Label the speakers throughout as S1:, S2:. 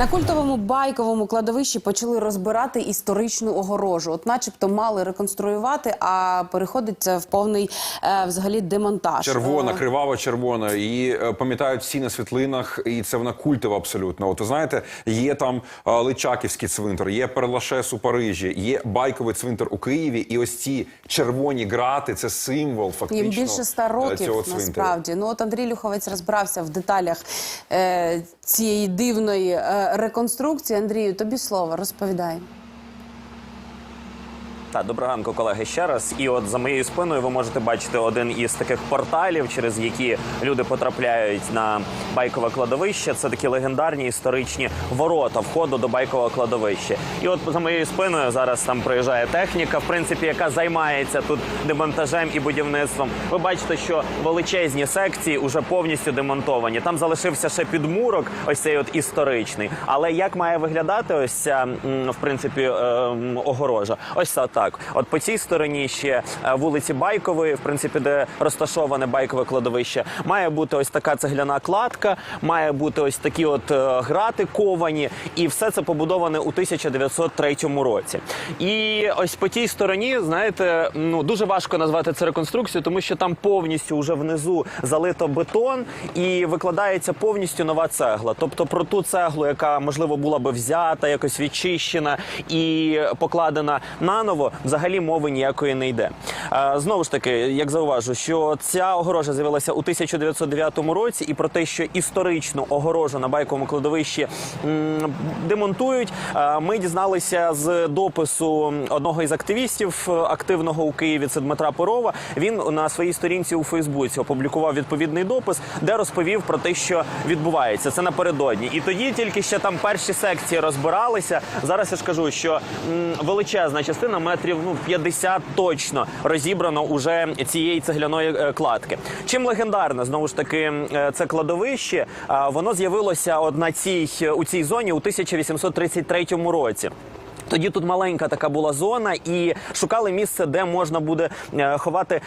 S1: На культовому байковому кладовищі почали розбирати історичну огорожу. От, начебто, мали реконструювати, а переходить це в повний е, взагалі демонтаж.
S2: Червона,
S1: Е,
S2: кривава червона. Її е, пам'ятають всі на світлинах, і це вона культова абсолютно. От ви знаєте, є там е, Личаківський цвинтар, є Перлашес у Парижі, є байковий цвинтар у Києві. І ось ці червоні грати це символ фактично
S1: Їм більше ста років насправді. Ну от Андрій Люховець розбирався в деталях е, цієї дивної е, реконструкції. Андрію, тобі слово розповідай.
S3: Так, доброго ранку, колеги, ще раз. І от за моєю спиною ви можете бачити один із таких порталів, через які люди потрапляють на байкове кладовище. Це такі легендарні історичні ворота входу до байкового кладовища. І от за моєю спиною зараз там приїжджає техніка, в принципі, яка займається тут демонтажем і будівництвом. Ви бачите, що величезні секції вже повністю демонтовані. Там залишився ще підмурок, ось цей от історичний. Але як має виглядати ось ця в принципі е, огорожа? Ось це так. От по цій стороні ще е, вулиці Байкової, в принципі, де розташоване байкове кладовище, має бути ось така цегляна кладка, має бути ось такі от е, грати ковані, і все це побудоване у 1903 році. І ось по тій стороні, знаєте, ну дуже важко назвати це реконструкцією, тому що там повністю вже внизу залито бетон і викладається повністю нова цегла. Тобто про ту цеглу, яка можливо була би взята, якось відчищена і покладена наново, взагалі мови ніякої не йде. Знову ж таки, як зауважу, що ця огорожа з'явилася у 1909 році, і про те, що історичну огорожу на байковому кладовищі демонтують, ми дізналися з допису одного із активістів е, активного у Києві. Це Дмитра Порова. Він на своїй сторінці у Фейсбуці опублікував відповідний допис, де розповів про те, що відбувається. Це напередодні. І тоді тільки ще там перші секції розбиралися. Зараз я ж кажу, що величезна частина метрів ну 50 точно розібрано уже цієї цегляної е, кладки. Чим легендарне знову ж таки е, це кладовище? Воно з'явилося от на цій у цій зоні у 1833 році. Тоді тут маленька така була зона, і шукали місце, де можна буде е, ховати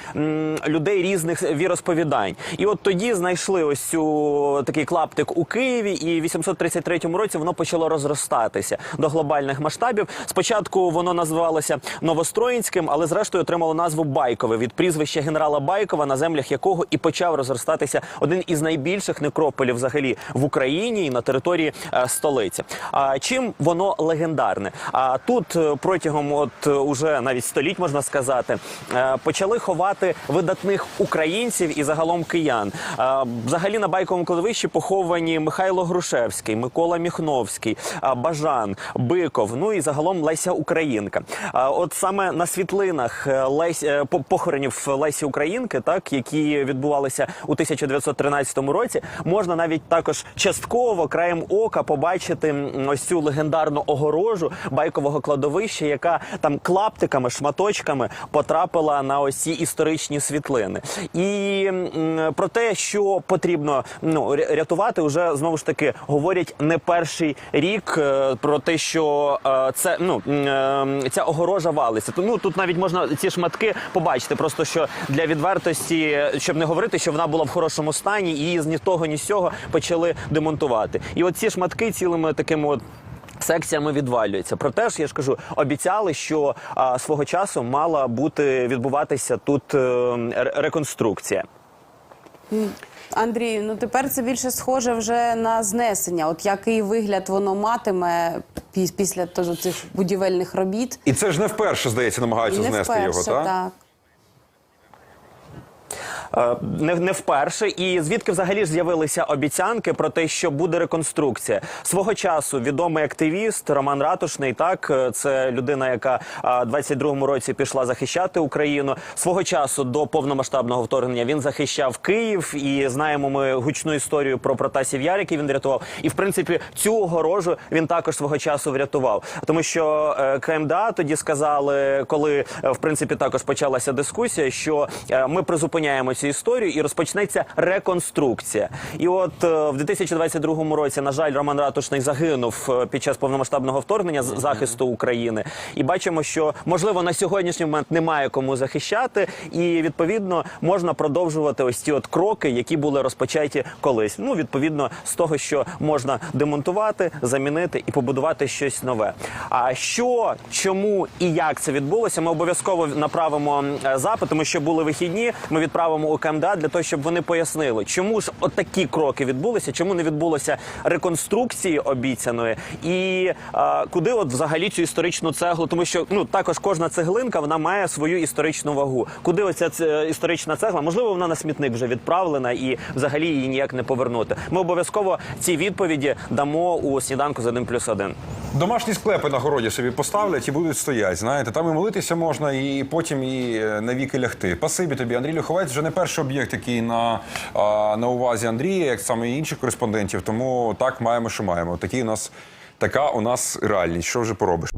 S3: людей різних віросповідань. І от тоді знайшли ось цю такий клаптик у Києві, і в 833 році воно почало розростатися до глобальних масштабів. Спочатку воно називалося Новостроїнським, але зрештою отримало назву Байкове від прізвища генерала Байкова, на землях якого і почав розростатися один із найбільших некрополів взагалі в Україні і на території е, столиці. А чим воно легендарне? А тут е, протягом от е, уже навіть століть можна сказати, е, почали ховати видатних українців і загалом киян. Взагалі на байковому кладовищі поховані Михайло Грушевський, Микола Міхновський, Бажан, Биков, ну і загалом Леся Українка. От саме на світлинах Лесь по- похоронів Лесі Українки, так які відбувалися у 1913 році, можна навіть також частково краєм ока побачити ось цю легендарну огорожу байкового кладовища, яка там клаптиками, шматочками потрапила на ось ці історичні світлини. І про те, що потрібно ну рятувати, вже знову ж таки говорять не перший рік е, про те, що е, це ну е, ця огорожа валиться. То, Ну тут навіть можна ці шматки побачити, просто що для відвертості, щоб не говорити, що вона була в хорошому стані, і з ні того, ні з цього почали демонтувати. І от ці шматки цілими такими от. Секціями відвалюється. Проте ж я ж кажу, обіцяли, що а, свого часу мала бути відбуватися тут е, реконструкція.
S1: Андрію, ну тепер це більше схоже вже на знесення. От який вигляд воно матиме пі- після того цих будівельних робіт.
S2: І це ж не вперше, здається, намагаються
S1: І не
S2: знести
S1: вперше,
S2: його, так?
S1: так.
S3: Е, Не, не вперше, і звідки взагалі ж з'явилися обіцянки про те, що буде реконструкція свого часу. Відомий активіст Роман Ратушний, так е, це людина, яка а, 22-му році пішла захищати Україну. Свого часу до повномасштабного вторгнення він захищав Київ, і знаємо ми гучну історію про Протасів Яр, який він врятував. І в принципі цю огорожу він також свого часу врятував, тому що е, КМДА тоді сказали, коли е, в принципі також почалася дискусія, що е, ми призупиняємо цю цю історію і розпочнеться реконструкція. І от е, в 2022 році, на жаль, Роман Ратушний загинув е, під час повномасштабного вторгнення з захисту України. І бачимо, що можливо на сьогоднішній момент немає кому захищати, і відповідно можна продовжувати ось ці от кроки, які були розпочаті колись. Ну відповідно з того, що можна демонтувати, замінити і побудувати щось нове. А що, чому і як це відбулося, ми обов'язково направимо е, запит, тому що були вихідні. Ми відправимо КМДА для того, щоб вони пояснили, чому ж отакі кроки відбулися, чому не відбулося реконструкції обіцяної, і е, куди от взагалі цю історичну цеглу, тому що ну також кожна цеглинка вона має свою історичну вагу. Куди оця це історична цегла? Можливо, вона на смітник вже відправлена і взагалі її ніяк не повернути. Ми обов'язково ці відповіді дамо у сніданку з 1 плюс 1.
S2: Домашні склепи на городі собі поставлять і будуть стоять. Знаєте, там і молитися можна, і потім і е, навіки лягти. Пасибі тобі, Андрій Люховець вже не перший об'єкт, який на, на увазі Андрія, як саме інших кореспондентів. Тому так маємо, що маємо. Такі у нас така у нас реальність. Що вже поробиш?